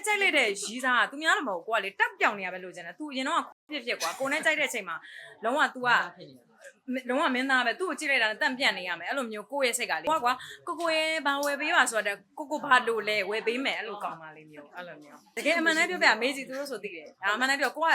နဲ့ကြိုက်လိုက်တဲ့ရီးစားကသူများတော့မဟုတ်ကိုကလေတောက်ပြောင်နေရပဲလို့ကျန်တယ် तू အရင်တော့ဖြစ်ဖြစ်ကွာကိုနဲ့ကြိုက်တဲ့အချိန်မှာလုံးဝ तू ကလုံးဝမင်းသားပဲသူ့ကိုကြည့်လိုက်တာနဲ့တန့်ပြန့်နေရမယ်အဲ့လိုမျိုးကိုယ့်ရဲ့စိတ်ကလေကွာကွာကိုကိုရဲ့ဘာဝယ်ပေးပါဆိုတော့ကိုကိုဘာလို့လဲဝယ်ပေးမယ်အဲ့လိုကောင်းပါလိမ့်မျိုးအဲ့လိုမျိုးတကယ်အမှန်တမ်းပြောပြမေးကြည့်သူတို့ဆိုသိတယ်ဒါအမှန်တမ်းပြောကိုက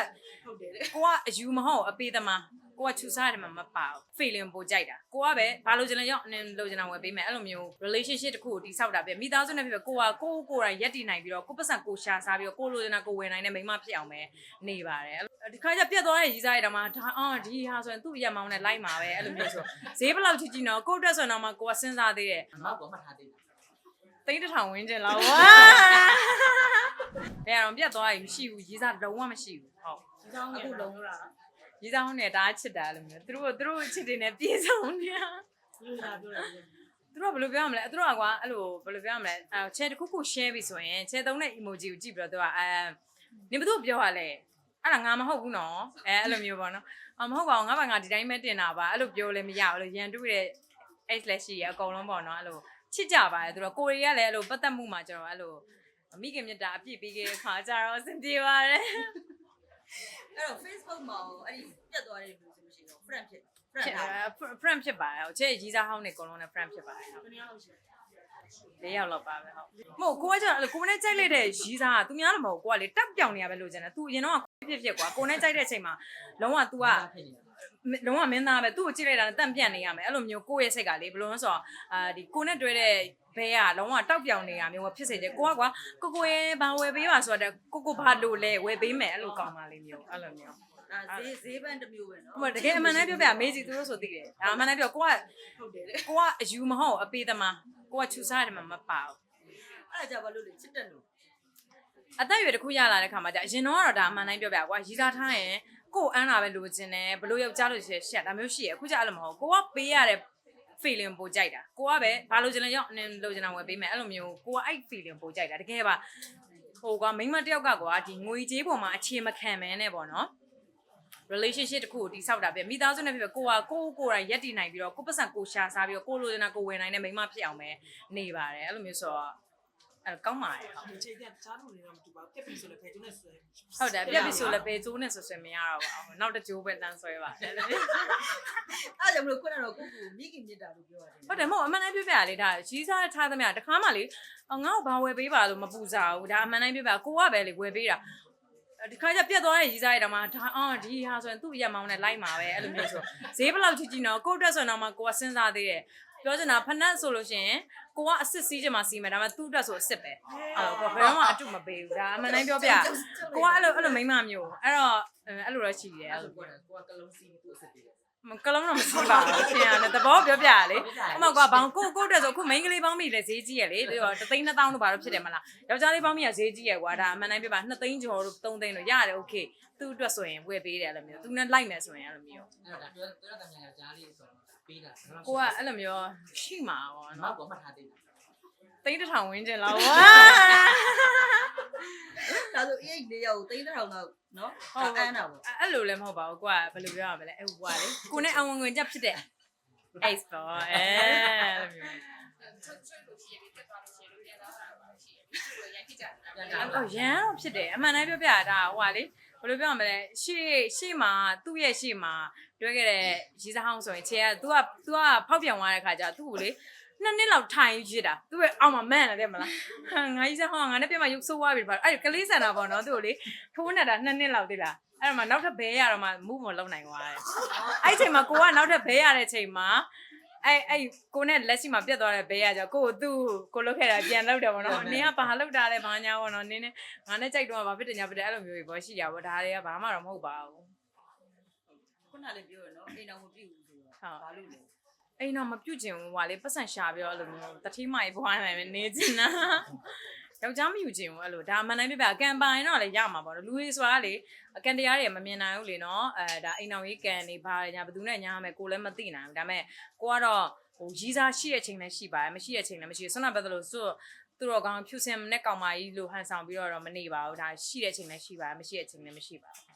ဟုတ်တယ်ကိုကအယူမဟုတ်အပေးသမား ကိုကချူစားတယ်မှာမပါဘူး feeling ပိုကြိုက်တာကိုကပဲဘာလို့ကျင်လဲရောက်အနေလို့ကျင်တာဝယ်ပေးမယ်အဲ့လိုမျိုး relationship တစ်ခုကိုတိဆောက်တာပြမိသားစုနဲ့ဖြစ်ဖြစ်ကိုကကိုကိုကိုယ်တိုင်ရက်တည်နိုင်ပြီးတော့ကိုပတ်စံကိုရှာစားပြီးတော့ကိုလိုချင်တာကိုဝယ်နိုင်တဲ့မိန်းမဖြစ်အောင်ပဲနေပါတယ်ဒီခါကျပြတ်သွားတဲ့ရီးစားရတာမှာဒါအော်ဒီဟာဆိုရင်သူ့ရက်မောင်းနဲ့လိုက်မှာပဲအဲ့လိုမျိုးဆိုဈေးဘယ်လောက်ကြီးကြီးနော်ကိုတက်ဆိုတော့မှကိုကစဉ်းစားသေးတယ်မောက်ကောမှတ်ထားသေးတယ်သိန်းတစ်ထောင်ဝန်းကျင်လောက်ဝါဘယ်အောင်ပြတ်သွားရင်မရှိဘူးရီးစားလုံးဝမရှိဘူးဟုတ်ဒီကောင်းအခုလုံးလား ရီးစားဟောင်းနဲ့ဒါချစ်တာလို့မျိုးသူတို့သူတို့ချစ်တယ်နဲ့ပြေဆုံးနေတာဘယ်လိုလာပြောတာလဲသူတို့ကဘယ်လိုပြောရမလဲသူတို့ကကွာအဲ့လိုဘယ်လိုပြောရမလဲအဲ share တစ်ခုခု share ပြီဆိုရင် share သုံးတဲ့ emoji ကိုကြည့်ပြီးတော့သူကအဲနင်ဘယ်သူပြောရလဲအဲ့ဒါငါမဟုတ်ဘူးနော်အဲအဲ့လိုမျိုးပေါ့နော်အမဟုတ်ပါဘူးငါဘာငါဒီတိုင်းပဲတင်တာပါအဲ့လိုပြောလည်းမရဘူးလို့ရန်တူးတဲ့ H လက်ရှိရအကုန်လုံးပေါ့နော်အဲ့လိုချစ်ကြပါတယ်သူတို့ကိုရီးယားလည်းအဲ့လိုပတ်သက်မှုမှာကျတော့အဲ့လိုမိခင်မြတ်တာအပြည့်ပေးခဲ့တဲ့ခါကျတော့အဆင်ပြေပါတယ် အဲ့တော့ Facebook မှာရောအဲ့ဒီပြတ်သွားတဲ့လူဆိုလို့ရှိရင်တော့ friend ဖြစ် friend ဖြစ်ထား friend ဖြစ်ပါတယ်ဟုတ်ချဲရီးစားဟောင်းနေအကုန်လုံးနဲ့ friend ဖြစ်ပါတယ်ဟုတ်ဘယ်နည်းအောင်ရှိလဲ၄ယောက်လောက်ပါပဲဟုတ်မဟုတ်ကိုကကျတော့ကိုနဲ့ကြိုက်လိုက်တဲ့ရီးစားကသူများတော့မဟုတ်ကိုကလေတောက်ပြောင်နေရပဲလို့ကျန်တယ် तू အရင်တော့ဖြစ်ဖြစ်ကွာကိုနဲ့ကြိုက်တဲ့အချိန်မှာလုံးဝ तू ကဖြစ်နေတာ လုံးဝမင်းသားပဲသူ့ကိုကြည့်လိုက်တာနဲ့တန့်ပြန့်နေရမယ်အဲ့လိုမျိုးကိုယ့်ရဲ့စိတ်ကလေဘယ်လိုလဲဆိုတော့အာဒီကိုနဲ့တွဲတဲ့ဘဲကလုံးဝတောက်ပြောင်နေရမျိုးဖြစ်စေတယ်ကိုကကွာကိုကိုရဲ့ဘာဝယ်ပေးပါဆိုတော့ကိုကိုဘာလို့လဲဝယ်ပေးမယ်အဲ့လိုကောင်းပါလိမ့်မျိုးအဲ့လိုမျိုးဒါဈေးဈေးပန်းတစ်မျိုးပဲနော်ဟိုတကယ်အမှန်တမ်းပြောပြမေးကြည့်သူတို့ဆိုသိတယ်ဒါအမှန်တမ်းပြောကိုကဟုတ်တယ်လေကိုကအယူမဟုတ်အပေးသမားကိုကချူစားတယ်မှာမပါဘူးအဲ့ဒါကြဘာလို့လဲချစ်တက်လို့အသက်အရွယ်တစ်ခုရလာတဲ့ခါမှာじゃအရင်တော့ကတော့ဒါအမှန်တိုင်းပြောပြကွာရီးစားထားရင် ကို့အန်းတာပဲလိုချင်တယ်ဘလို့ယောက်ျားလို့ရှက်ရှက်ဒါမျိုးရှိရအခုကြအဲ့လိုမဟုတ်ကိုကပေးရတဲ့ feeling ပိုကြိုက်တာကိုကပဲဘာလို့ချင်လဲရောက်အနေလိုချင်တာဝယ်ပေးမယ်အဲ့လိုမျိုးကိုကအဲ့ feeling ပိုကြိုက်တာတကယ်ပါဟိုကမိန်းမတစ်ယောက်ကကွာဒီငွေကြေးပေါ်မှာအခြေမခံမဲနဲ့ပေါ့နော် relationship တစ်ခုကိုတိဆောက်တာပြမိသားစုနဲ့ဖြစ်ဖြစ်ကိုကကိုကိုယ်တိုင်ရက်တည်နိုင်ပြီးတော့ကိုပတ်စံကိုရှာစားပြီးတော့ကိုလိုချင်တာကိုဝယ်နိုင်တဲ့မိန်းမဖြစ်အောင်ပဲနေပါတယ်အဲ့လိုမျိုးဆိုတော့ အဲ့ကောင်းပါတယ်ဟုတ်ဒီချိန်ကတခြားလူတွေတော့မတူပါဘူးပြက်ပြီဆိုလည်းဖယ်ကျုံးနဲ့ဆွဲဟုတ်တယ်ပြက်ပြီဆိုလည်းပဲကျိုးနဲ့ဆွဆွဲမရတော့ပါဘူးနောက်တစ်ကျိုးပဲတန်းဆွဲပါတယ်ဟုတ်အဲ့ဒါကြောင့်မလို့ခုနကတော့ကိုကိုမိခင်မြတ်တာလို့ပြောရတယ်တယ်မဟုတ်အမှန်တမ်းပြောပြရလေဒါကြီးစားထားသမျှတခါမှလေအော်ငါ့ကိုဘာဝယ်ပေးပါလို့မပူစားဘူးဒါအမှန်တမ်းပြောပြကိုကပဲလေဝယ်ပေးတာဒီခါကျပြတ်သွားတဲ့ရီးစားရတာမှာဒါအော်ဒီဟာဆိုရင်သူ့ရက်မောင်းနဲ့လိုက်မှာပဲအဲ့လိုမျိုးဆိုဈေးဘယ်လောက်ကြီးကြီးနော်ကိုယ့်အတွက်ဆိုတော့မှကိုကစဉ်းစားသေးတယ် ပြောချင်တာဖနက်ဆိုလို့ရှိရင်ကိုကအစစ်စီးချင်မှစီးမယ်ဒါပေမဲ့သူ့အတွက်ဆိုအစစ်ပဲအဲ့တော့ဘယ်တော့မှအတုမပေးဘူးဒါအမှန်တိုင်းပြောပြကိုကအဲ့လိုအဲ့လိုမိမမျိုးအဲ့တော့အဲ့လိုတော့ရှိတယ်အဲ့လိုကိုကကလုံးစီးသူ့အစစ်ပေးမကလုံးတော့မရှိပါဘူးရှင်ရတယ်တဘောပြောပြရလေအမကွာဘောင်ကိုကိုတက်ဆိုအခု main ကလေးပေါင်းမိလေဈေးကြီးရလေပြီးတော့3သိန်း1000တို့ဘာလို့ဖြစ်တယ်မလားယောက်ျားလေးပေါင်းမိရဈေးကြီးရကွာဒါအမှန်တိုင်းပြပါ2သိန်းကျော်တို့3သိန်းတို့ရတယ် okay သူ့အတွက်ဆိုရင်ဝယ်ပေးတယ်အဲ့လိုမျိုးသူနဲ့လိုက်မယ်ဆိုရင်အဲ့လိုမျိုးအဲ့တော့ဒါပြောတော့တမန်ယောက်ျားလေးဆိုတော့ ပေးတာကိုကအဲ့လိုမျိုးရှိမှာပေါ့မောနော်က်ကောမှတ်ထားသေးတယ်သိန်းတစ်ထောင်ဝန်းကျင်လောက်ဝါဒါဆိုအေးလေးယောက်ကို3000လောက်နော်ဒါအန်းတာပေါ့အဲ့လိုလည်းမဟုတ်ပါဘူးကိုကဘယ်လိုပြောရမလဲအဲ့ဟိုကလေကိုနဲ့အဝင်ဝင်ချက်ဖြစ်တဲ့ ace ပေါ့အဲအဲ့လိုမျိုးပြန်လာအော်ရန်တော့ဖြစ်တယ်အမှန်တမ်းပြောပြတာဒါဟိုဟာလေဘ ယ်လိုပြောရမလဲရှေ့ရှေ့မှာသူ့ရဲ့ရှေ့မှာတွဲခဲ့တဲ့ရီးစားဟောင်းဆိုရင်ခြေက तू က तू ကဖောက်ပြန်သွားတဲ့ခါကျသူ့ကိုလေနှစ်နှစ်လောက်ထိုင်ရစ်တာသူ့ရဲ့အောက်မှာမန့်တယ်မလားဟာငါကြီးစားဟောင်းကငါနဲ့ပြမရုပ်ဆိုးသွားပြီပါအဲ့ကလေးဆန်တာပေါ့နော်သူ့ကိုလေထိုးနေတာနှစ်နှစ်လောက်သေးလားအဲ့တော့မှနောက်ထပ်ဘဲရတော့မှမူးမလုံးနိုင်သွားတယ်အဲ့ချိန်မှာကိုကနောက်ထပ်ဘဲရတဲ့ချိန်မှာ အဲ့အဲ့ကိုနဲ့လက်ရှိမှာပြတ်သွားတဲ့ဘဲရကြောကိုကိုသူ့ကိုလုတ်ခဲ့တာပြန်လုတ်တယ်ပေါ့နော်နင်ကဘာလုတ်တာလဲဘာညာပေါ့နော်နင်းနဲ့ငါနဲ့ကြိုက်တော့ဘာဖြစ်တယ်ညာဖြစ်တယ်အဲ့လိုမျိုးတွေပေါ့ရှိရပါဒါတွေကဘာမှတော့မဟုတ်ပါဘူးခုနလည်းပြောရနော်အိမ်တော်မပြည့်ဘူးဆိုတော့ဟုတ်ဘာလို့လဲအိမ်တော့မပြုတ်ကျင်ဘူးဟွာလေပတ်စံရှာပြောအဲ့လိုမျိုးတတိမိုင်ဘွားနိုင်မယ်နေချင်တာ ယောက်ျားမယူချင်ဘူးအဲ့လိုဒါအမှန်တိုင်းပြပြကံပိုင်တော့လည်းရမှာပေါ့နော်လူကြီးဆိုတာလေအကန်တရားတွေမမြင်နိုင်ဘူးလေနော်အဲဒါအိမ်တော်ကြီးကံနေပါညာဘယ်သူနဲ့ညာမယ်ကိုလည်းမသိနိုင်ဘူးဒါပေမဲ့ကိုကတော့ဟိုရီးစားရှိတဲ့ချိန်လည်းရှိပါတယ်မရှိတဲ့ချိန်လည်းမရှိဘူးဆွမ်းနာပဲလို့စွတ်သူတော်ကောင်းဖြူစင်နဲ့ကောင်မကြီးလို့ဟန်ဆောင်ပြီးတော့တော့မနေပါဘူးဒါရှိတဲ့ချိန်လည်းရှိပါတယ်မရှိတဲ့ချိန်လည်းမရှိပါဘူး